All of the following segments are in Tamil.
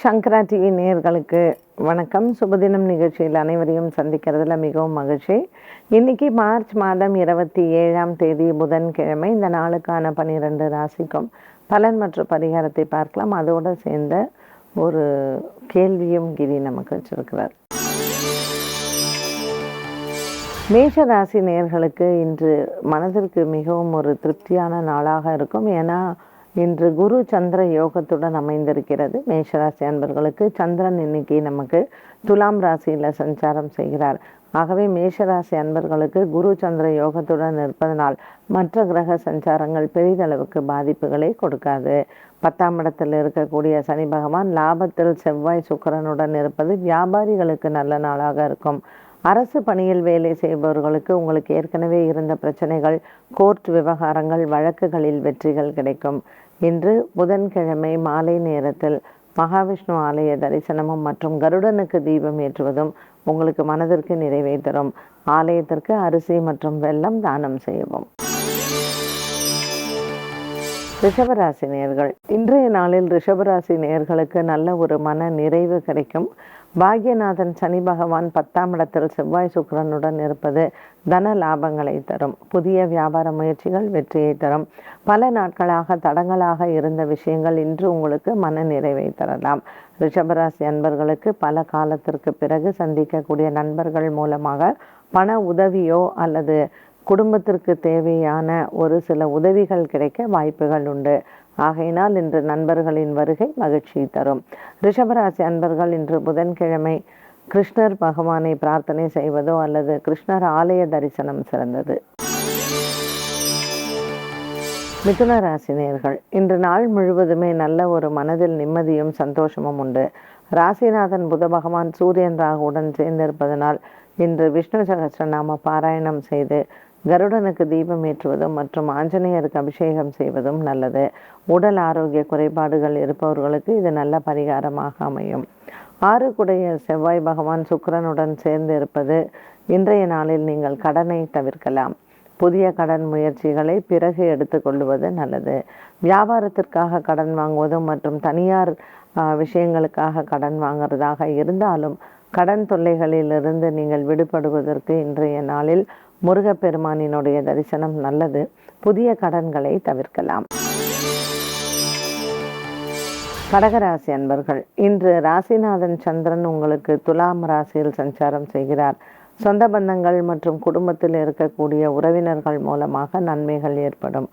சங்கரா டிவி நேயர்களுக்கு வணக்கம். சுபதினம் நிகழ்ச்சியில் அனைவரையும் சந்திக்கிறதுல மிகவும் மகிழ்ச்சி. இன்னைக்கு மார்ச் மாதம் இருபத்தி ஏழாம் தேதி புதன்கிழமை. இந்த நாளுக்கான பன்னிரெண்டு ராசிக்கும் பலன் மற்றும் பரிகாரத்தை பார்க்கலாம். அதோடு சேர்ந்த ஒரு கேள்வியும் கிரி நமக்கு வச்சிருக்கிறார் மேஷ ராசி நேயர்களுக்கு இன்று மனதிற்கு மிகவும் ஒரு திருப்தியான நாளாக இருக்கும். ஏன்னா இன்று குரு சந்திர யோகத்துடன் அமைந்திருக்கிறது. மேஷராசி அன்பர்களுக்கு சந்திரன் இன்னைக்கு நமக்கு துலாம் ராசியில் சஞ்சாரம் செய்கிறார். ஆகவே மேஷராசி அன்பர்களுக்கு குரு சந்திர யோகத்துடன் இருப்பதனால் மற்ற கிரக சஞ்சாரங்கள் பெரிதளவுக்கு பாதிப்புகளை கொடுக்காது. பத்தாம் இடத்தில் இருக்கக்கூடிய சனி பகவான் லாபத்தில் செவ்வாய் சுக்கிரனுடன் இருப்பது வியாபாரிகளுக்கு நல்ல நாளாக இருக்கும். அரசு பணியில் வேலை செய்பவர்களுக்கு உங்களுக்கு ஏற்கனவே இருந்த பிரச்சனைகள் கோர்ட் விவகாரங்கள் வழக்குகளில் வெற்றிகள் கிடைக்கும். இன்று புதன்கிழமை மாலை நேரத்தில் மகாவிஷ்ணு ஆலய தரிசனமும் மற்றும் கருடனுக்கு தீபம் ஏற்றுவதும் உங்களுக்கு மனதிற்கு நிறைவே தரும். ஆலயத்திற்கு அரிசி மற்றும் வெள்ளம் தானம் செய்யவும். ரிஷபராசி நேயர்கள் இன்றைய நாளில் ரிஷபராசி நேர்களுக்கு நல்ல ஒரு மன நிறைவு கிடைக்கும். பாக்யநாதன் சனி பகவான் பத்தாம் இடத்தில் செவ்வாய் சுக்கிரனுடன் இருப்பது தன லாபங்களை தரும். புதிய வியாபார முயற்சிகள் வெற்றியை தரும். பல நாட்களாக தடங்களாக இருந்த விஷயங்கள் இன்று உங்களுக்கு மன நிறைவை தரலாம். ரிஷபராசி அன்பர்களுக்கு பல காலத்திற்கு பிறகு சந்திக்கக்கூடிய நண்பர்கள் மூலமாக பண உதவியோ அல்லது குடும்பத்திற்கு தேவையான ஒரு சில உதவிகள் கிடைக்க வாய்ப்புகள் உண்டு. ஆகையினால் இன்று நண்பர்களின் வருகை மகிழ்ச்சி தரும். ரிஷபராசி அன்பர்கள் இன்று புதன்கிழமை கிருஷ்ணர் பகவானை பிரார்த்தனை செய்வதோ அல்லது கிருஷ்ணர் ஆலய தரிசனம் சிறந்தது. மிதுன ராசினியர்கள் இன்று நாள் முழுவதுமே நல்ல ஒரு மனதில் நிம்மதியும் சந்தோஷமும் உண்டு. ராசிநாதன் புத பகவான் சூரியன் ராகுடன் சேர்ந்திருப்பதனால் இன்று விஷ்ணு சகஸ்ரநாம பாராயணம் செய்து கருடனுக்கு தீபம் ஏற்றுவதும் மற்றும் ஆஞ்சநேயருக்கு அபிஷேகம் செய்வதும் நல்லது. உடல் ஆரோக்கிய குறைபாடுகள் இருப்பவர்களுக்கு இது நல்ல பரிகாரமாக அமையும். ஆறுக்குடைய செவ்வாய் பகவான் சுக்கரனுடன் சேர்ந்து இருப்பது இன்றைய நாளில் நீங்கள் கடனை தவிர்க்கலாம். புதிய கடன் முயற்சிகளை பிறகு எடுத்துக்கொள்வது நல்லது. வியாபாரத்திற்காக கடன் வாங்குவதும் மற்றும் தனியார் விஷயங்களுக்காக கடன் வாங்குறதாக இருந்தாலும் கடன் தொல்லைகளிலிருந்து நீங்கள் விடுபடுவதற்கு இன்றைய நாளில் முருகப்பெருமானினுடைய தரிசனம் நல்லது. புதிய கடன்களை தவிர்க்கலாம். கடகராசி அன்பர்கள் இன்று ராசிநாதன் சந்திரன் உங்களுக்கு துலாம் ராசியில் சஞ்சாரம் செய்கிறார். சொந்த பந்தங்கள் மற்றும் குடும்பத்தில் இருக்கக்கூடிய உறவினர்கள் மூலமாக நன்மைகள் ஏற்படும்.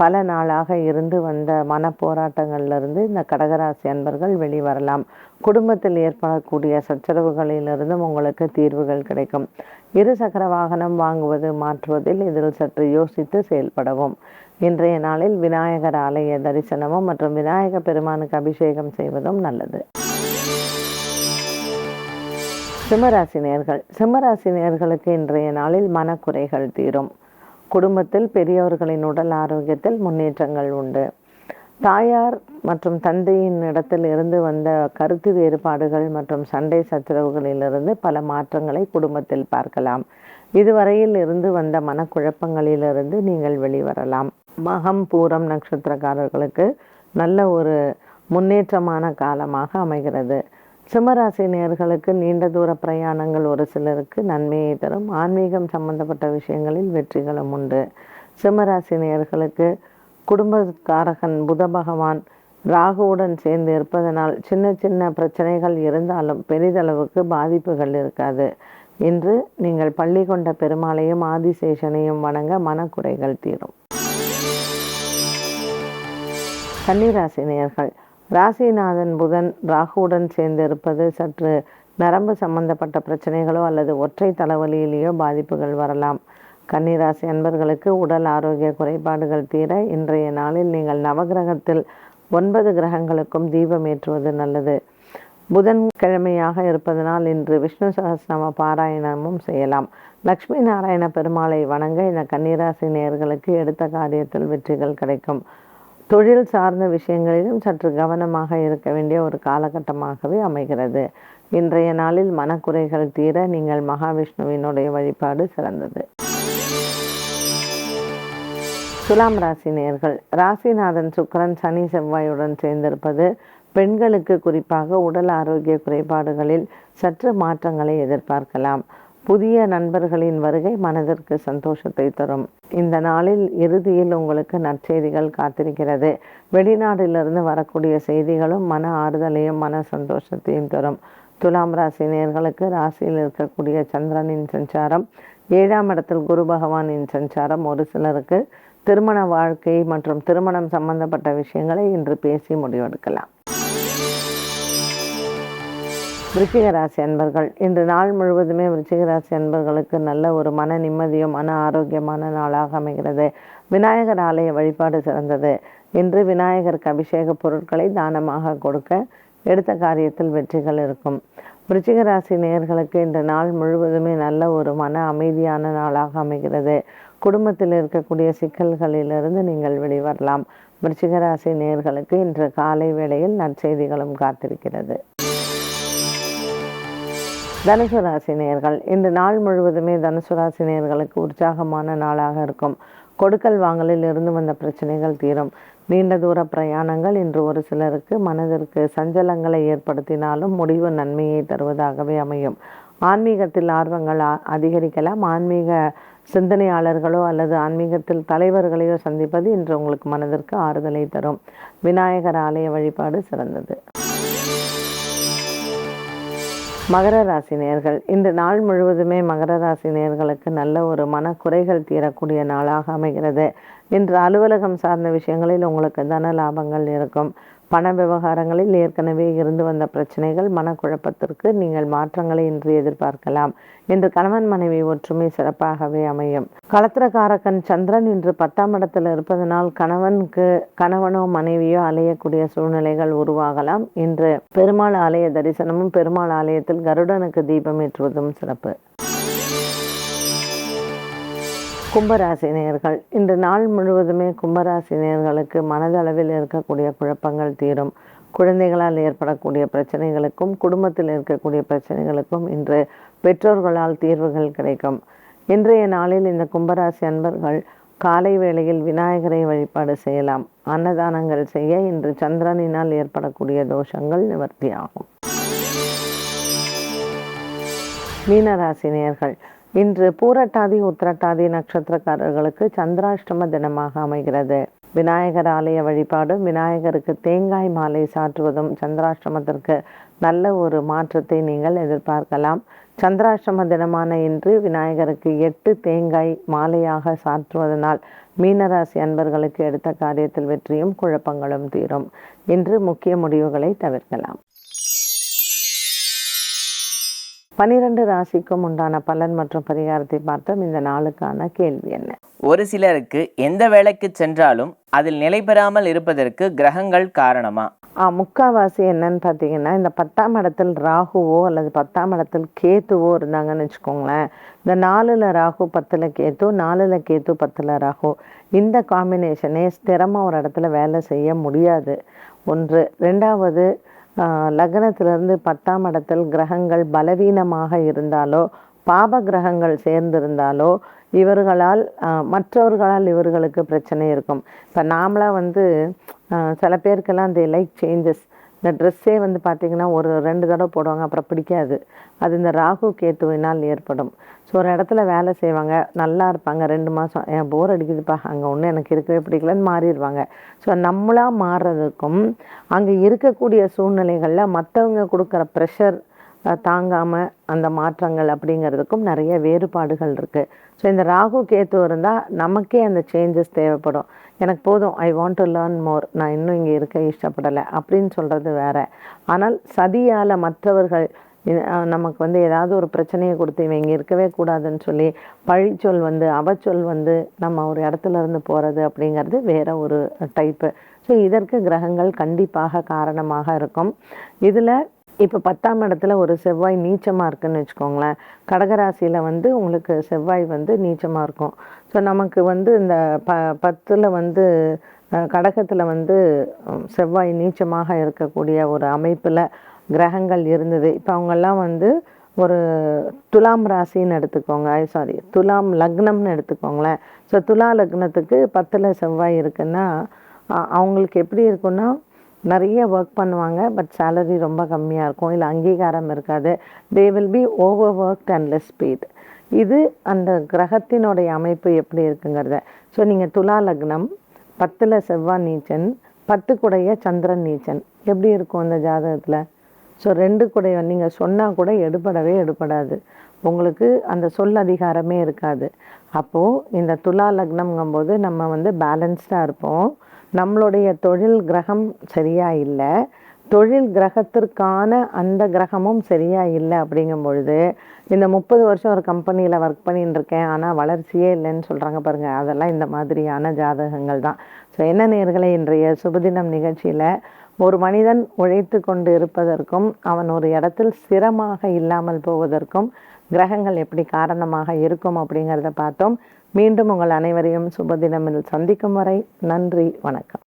பல நாளாக இருந்து வந்த மன போராட்டங்களிலிருந்து இந்த கடகராசி அன்பர்கள் வெளிவரலாம். குடும்பத்தில் ஏற்படக்கூடிய சச்சரவுகளிலிருந்தும் உங்களுக்கு தீர்வுகள் கிடைக்கும். இரு சக்கர வாகனம் வாங்குவது மாற்றுவதில் இதில் சற்று யோசித்து செயல்படவும். இன்றைய நாளில் விநாயகர் ஆலய தரிசனமும் மற்றும் விநாயக பெருமானுக்கு அபிஷேகம் செய்வதும் நல்லது. சிம்மராசி நேர்கள் சிம்மராசி நேர்களுக்கு இன்றைய நாளில் மனக்குறைகள் தீரும். குடும்பத்தில் பெரியவர்களின் உடல் ஆரோக்கியத்தில் முன்னேற்றங்கள் உண்டு. தாயார் மற்றும் தந்தையின் இடத்தில் இருந்து வந்த கருத்து வேறுபாடுகள் மற்றும் சண்டை சச்சரவுகளிலிருந்து பல மாற்றங்களை குடும்பத்தில் பார்க்கலாம். இதுவரையில் இருந்து வந்த மனக்குழப்பங்களிலிருந்து நீங்கள் வெளிவரலாம். மகம் பூரம் நட்சத்திரக்காரர்களுக்கு நல்ல ஒரு முன்னேற்றமான காலமாக அமைகிறது. சிம்மராசி நேர்களுக்கு நீண்ட தூர பிரயாணங்கள் ஒரு சிலருக்கு நன்மையை தரும். ஆன்மீகம் சம்பந்தப்பட்ட விஷயங்களில் வெற்றிகளும் உண்டு. சிம்மராசி நேர்களுக்கு குடும்பக்காரகன் புத பகவான் ராகுவுடன் சேர்ந்து இருப்பதனால் சின்ன சின்ன பிரச்சனைகள் இருந்தாலும் பெரிதளவுக்கு பாதிப்புகள் இருக்காது. இன்று நீங்கள் பள்ளி கொண்ட பெருமாளையும் ஆதிசேஷனையும் வணங்க மனக்குறைகள் தீரும். கன்னிராசினியர்கள் ராசிநாதன் புதன் ராகுவுடன் சேர்ந்து இருப்பது சற்று நரம்பு சம்பந்தப்பட்ட பிரச்சனைகளோ அல்லது ஒற்றை தலைவலியிலேயோ பாதிப்புகள் வரலாம். கன்னிராசி அன்பர்களுக்கு உடல் ஆரோக்கிய குறைபாடுகள் தீர இன்றைய நாளில் நீங்கள் நவகிரகத்தில் ஒன்பது கிரகங்களுக்கும் தீபம் ஏற்றுவது நல்லது. புதன் கிழமையாக இருப்பதனால் இன்று விஷ்ணு சகசிரம பாராயணமும் செய்யலாம். லக்ஷ்மி நாராயண பெருமாளை வணங்க இந்த கன்னிராசி நேர்களுக்கு எடுத்த காரியத்தில் வெற்றிகள் கிடைக்கும். தொழில் சார்ந்த விஷயங்களிலும் சற்று கவனமாக இருக்க வேண்டிய ஒரு காலகட்டமாகவே அமைகிறது. இன்றைய நாளில் மனக்குறைகள் தீர நீங்கள் மகாவிஷ்ணுவினுடைய வழிபாடு சிறந்தது. துலாம் ராசி நேர்கள். ராசிநாதன் சுக்கரன் சனி செவ்வாயுடன் சேர்ந்திருப்பது பெண்களுக்கு குறிப்பாக உடல் ஆரோக்கிய குறைபாடுகளில் சற்று மாற்றங்களை எதிர்பார்க்கலாம். புதிய நண்பர்களின் வருகை மனதிற்கு சந்தோஷத்தை தரும். இந்த நாளில் இறுதியில் உங்களுக்கு நற்செய்திகள் காத்திருக்கிறது. வெளிநாட்டிலிருந்து வரக்கூடிய செய்திகளும் மன ஆறுதலையும் மன சந்தோஷத்தையும் தரும். துலாம் ராசி நேர்களுக்கு ராசியில் இருக்கக்கூடிய சந்திரனின் சஞ்சாரம் ஏழாம் இடத்தில் குரு பகவானின் சஞ்சாரம் ஒரு சிலருக்கு திருமண வாழ்க்கை மற்றும் திருமணம் சம்பந்தப்பட்ட விஷயங்களை இன்று பேசி முடிவெடுக்கலாம். விருச்சிகராசி அன்பர்கள் இன்று நாள் முழுவதுமே விருச்சிகராசி அன்பர்களுக்கு நல்ல ஒரு மன நிம்மதியும் மன ஆரோக்கியமான நாளாக அமைகிறது. விநாயகர் ஆலய வழிபாடு சிறந்தது. இன்று விநாயகருக்கு அபிஷேக பொருட்களை தானமாக கொடுக்க எடுத்த காரியத்தில் வெற்றிகள் இருக்கும். விருச்சிகராசி நேர்களுக்கு நேயர்களுக்கு இந்த நாள் முழுவதுமே நல்ல ஒரு மன அமைதியான நாளாக அமைகிறது. குடும்பத்தில் இருக்கக்கூடிய சிக்கல்களிலிருந்து நீங்கள் வெளிவரலாம். விருச்சிகராசி நேர்களுக்கு நேயர்களுக்கு இன்று காலை வேளையில் நற்செய்திகளும் காத்திருக்கிறது. தனுசு ராசி நேர்கள் இன்று நாள் முழுவதுமே தனுசு ராசி நேயர்களுக்கு உற்சாகமான நாளாக இருக்கும். கொடுக்கல் வாங்கலில் இருந்து வந்த பிரச்சனைகள் தீரும். நீண்ட தூர பிரயாணங்கள் இன்று ஒரு சிலருக்கு மனதிற்கு சஞ்சலங்களை ஏற்படுத்தினாலும் முடிவு நன்மையை தருவதாகவே அமையும். ஆன்மீகத்தில் ஆர்வங்கள் அ- அதிகரிக்கலாம். ஆன்மீக சிந்தனையாளர்களோ அல்லது ஆன்மீகத்தில் தலைவர்களையோ சந்திப்பது இன்று உங்களுக்கு மனதிற்கு ஆறுதலை தரும். விநாயகர் ஆலய வழிபாடு சிறந்தது. மகர ராசி நேர்கள். இந்த நாள் முழுவதுமே மகர ராசி நேர்களுக்கு நல்ல ஒரு மனக்குறைகள் தீரக்கூடிய நாளாக அமைகிறது. இன்று அலுவலகம் சார்ந்த விஷயங்களில் உங்களுக்கு தன லாபங்கள் இருக்கும். பண விவகாரங்களில் ஏற்கனவே இருந்து வந்த பிரச்சனைகள் மனக்குழப்பத்திற்கு நீங்கள் மாற்றங்களை இன்று எதிர்பார்க்கலாம். இன்று கணவன் மனைவி ஒற்றுமை சிறப்பாகவே அமையும். களத்திரக்காரக்கன் சந்திரன் இன்று பத்தாம் இடத்தில் இருப்பதனால் கணவனுக்கு கணவனோ மனைவியோ அலையக்கூடிய சூழ்நிலைகள் உருவாகலாம். இன்று பெருமாள் ஆலய தரிசனமும் பெருமாள் ஆலயத்தில் கருடனுக்கு தீபம் ஏற்றுவதும் சிறப்பு. கும்பராசி நேயர்கள் இந்த நாள் முழுவதுமே கும்பராசினியர்களுக்கு மனதளவில் இருக்கக்கூடிய குழப்பங்கள் தீரும். குழந்தைகளால் ஏற்படக்கூடிய பிரச்சனைகளுக்கும் குடும்பத்தில் இருக்கக்கூடிய பிரச்சனைகளுக்கும் இன்று பெற்றோர்களால் தீர்வுகள் கிடைக்கும். இன்றைய நாளில் இந்த கும்பராசி அன்பர்கள் காலை வேளையில் விநாயகரை வழிபாடு செய்யலாம். அன்னதானங்கள் செய்ய இன்று சந்திரனினால் ஏற்படக்கூடிய தோஷங்கள் நிவர்த்தியாகும். மீனராசினியர்கள் இன்று பூரட்டாதி உத்திரட்டாதி நட்சத்திரக்காரர்களுக்கு சந்திராஷ்டம தினமாக அமைகிறது. விநாயகர் ஆலய வழிபாடும் விநாயகருக்கு தேங்காய் மாலை சாற்றுவதும் சந்திராஷ்டமத்திற்கு நல்ல ஒரு மாற்றத்தை நீங்கள் எதிர்பார்க்கலாம். சந்திராஷ்டம தினமான இன்று விநாயகருக்கு எட்டு தேங்காய் மாலையாக சாற்றுவதனால் மீனராசி அன்பர்களுக்கு எடுத்த காரியத்தில் வெற்றியும் குழப்பங்களும் தீரும். இன்று முக்கிய முடிவுகளை தவிர்க்கலாம். பனிரெண்டு ராசிக்கும் உண்டான பலன் மற்றும் பரிகாரத்தை பார்த்தோம். இந்த நாளுக்கான கேள்வி என்ன? ஒரு சிலருக்கு எந்த வேலைக்கு சென்றாலும் அதில் நிலை பெறாமல் இருப்பதற்கு கிரகங்கள் காரணமா? ஆ முக்காவாசி என்னன்னு பார்த்தீங்கன்னா இந்த பத்தாம் இடத்தில் ராகுவோ அல்லது பத்தாம் இடத்தில் கேத்துவோ இருந்தாங்கன்னு வச்சுக்கோங்களேன். இந்த நாலில் ராகு பத்தில் கேத்து நாலில் கேத்து பத்தில் ராகு. இந்த காம்பினேஷனே ஸ்திரமாக ஒரு இடத்துல வேலை செய்ய முடியாது. ஒன்று. ரெண்டாவது லக்னத்திலிருந்து பத்தாம் இடத்தில் கிரகங்கள் பலவீனமாக இருந்தாலோ பாப கிரகங்கள் சேர்ந்திருந்தாலோ இவர்களால் மற்றவர்களால் இவர்களுக்கு பிரச்சனை இருக்கும். இப்போ நாமளாக வந்து சில பேருக்கெல்லாம் தே லைக் சேஞ்சஸ் இந்த ட்ரெஸ்ஸே வந்து பார்த்திங்கன்னா ஒரு ரெண்டு தடவை போடுவாங்க அப்புறம் பிடிக்காது. அது இந்த ராகு கேத்துவினால் ஏற்படும். ஸோ ஒரு இடத்துல வேலை செய்வாங்க நல்லா இருப்பாங்க ரெண்டு மாதம் என் போர் அடிக்குதுப்பா அங்கே ஒன்றும் எனக்கு இருக்கவே பிடிக்கலன்னு மாறிடுவாங்க. ஸோ நம்மளாக மாறுறதுக்கும் அங்கே இருக்கக்கூடிய சூழ்நிலைகளில் மற்றவங்க கொடுக்குற ப்ரெஷர் தாங்காமல் அந்த மாற்றங்கள் அப்படிங்கிறதுக்கும் நிறைய வேறுபாடுகள் இருக்குது ஸோ இந்த ராகு கேத்து இருந்தால் நமக்கே அந்த சேஞ்சஸ் தேவைப்படும். எனக்கு போதும் I want to learn more நான் இன்னும் இங்கே இருக்க இஷ்டப்படலை அப்படின்னு சொல்கிறது வேற. ஆனால் சதியால் மற்றவர்கள் நமக்கு வந்து ஏதாவது ஒரு பிரச்சனையை கொடுத்து இவன் இங்கே இருக்கவே கூடாதுன்னு சொல்லி பழிச்சொல் வந்து அவச்சொல் வந்து நம்ம ஒரு இடத்துல இருந்து போகிறது அப்படிங்கிறது வேற ஒரு டைப்பு ஸோ இதற்கு கிரகங்கள் கண்டிப்பாக காரணமாக இருக்கும். இதில் இப்போ பத்தாம் இடத்துல ஒரு செவ்வாய் நீச்சமாக இருக்குன்னு வச்சுக்கோங்களேன். கடகராசியில் வந்து உங்களுக்கு செவ்வாய் வந்து நீச்சமாக இருக்கும். ஸோ நமக்கு வந்து இந்த ப பத்தில் வந்து கடகத்தில் வந்து செவ்வாய் நீச்சமாக இருக்கக்கூடிய ஒரு அமைப்பில் கிரகங்கள் இருந்தது. இப்போ அவங்கெல்லாம் வந்து ஒரு துலாம் ராசின்னு எடுத்துக்கோங்க. சாரி துலாம் லக்னம்னு எடுத்துக்கோங்களேன். ஸோ துலா லக்னத்துக்கு பத்தில் செவ்வாய் இருக்குன்னா அவங்களுக்கு எப்படி இருக்குன்னா நிறைய ஒர்க் பண்ணுவாங்க பட் சேலரி ரொம்ப கம்மியாக இருக்கும். இல்லை அங்கீகாரம் இருக்காது. They will be over work and less paid இது அந்த கிரகத்தினுடைய அமைப்பு எப்படி இருக்குங்கிறத. ஸோ நீங்கள் துலா லக்னம் பத்தில் செவ்வாய் நீச்சன் பத்து குடைய சந்திரன் நீச்சன் எப்படி இருக்கும் அந்த ஜாதகத்தில்? ஸோ ரெண்டு குடைய நீங்கள் சொன்னால் கூட எடுபடவே எடுபடாது. உங்களுக்கு அந்த சொல் அதிகாரமே இருக்காது. அப்போது இந்த துலா லக்னம்ங்கும்போது நம்ம வந்து பேலன்ஸ்டாக இருப்போம். நம்மளுடைய தொழில் கிரகம் சரியா இல்லை. தொழில் கிரகத்திற்கான அந்த கிரகமும் சரியா இல்லை அப்படிங்கும் பொழுது இந்த முப்பது வருஷம் ஒரு கம்பெனியில் ஒர்க் பண்ணிட்டு இருக்கேன் ஆனால் வளர்ச்சியே இல்லைன்னு சொல்கிறாங்க பாருங்கள் அதெல்லாம் இந்த மாதிரியான ஜாதகங்கள் தான். ஸோ என்ன நேர்களை இன்றைய சுபதினம் நிகழ்ச்சியில் ஒரு மனிதன் உழைத்து கொண்டு இருப்பதற்கும் அவன் ஒரு இடத்தில் சிரமமாக இல்லாமல் போவதற்கும் கிரகங்கள் எப்படி காரணமாக இருக்கும் அப்படிங்கிறத பார்த்தோம். மீண்டும் உங்கள் அனைவரையும் சுபதினமில் சந்திக்கும் வரை நன்றி வணக்கம்.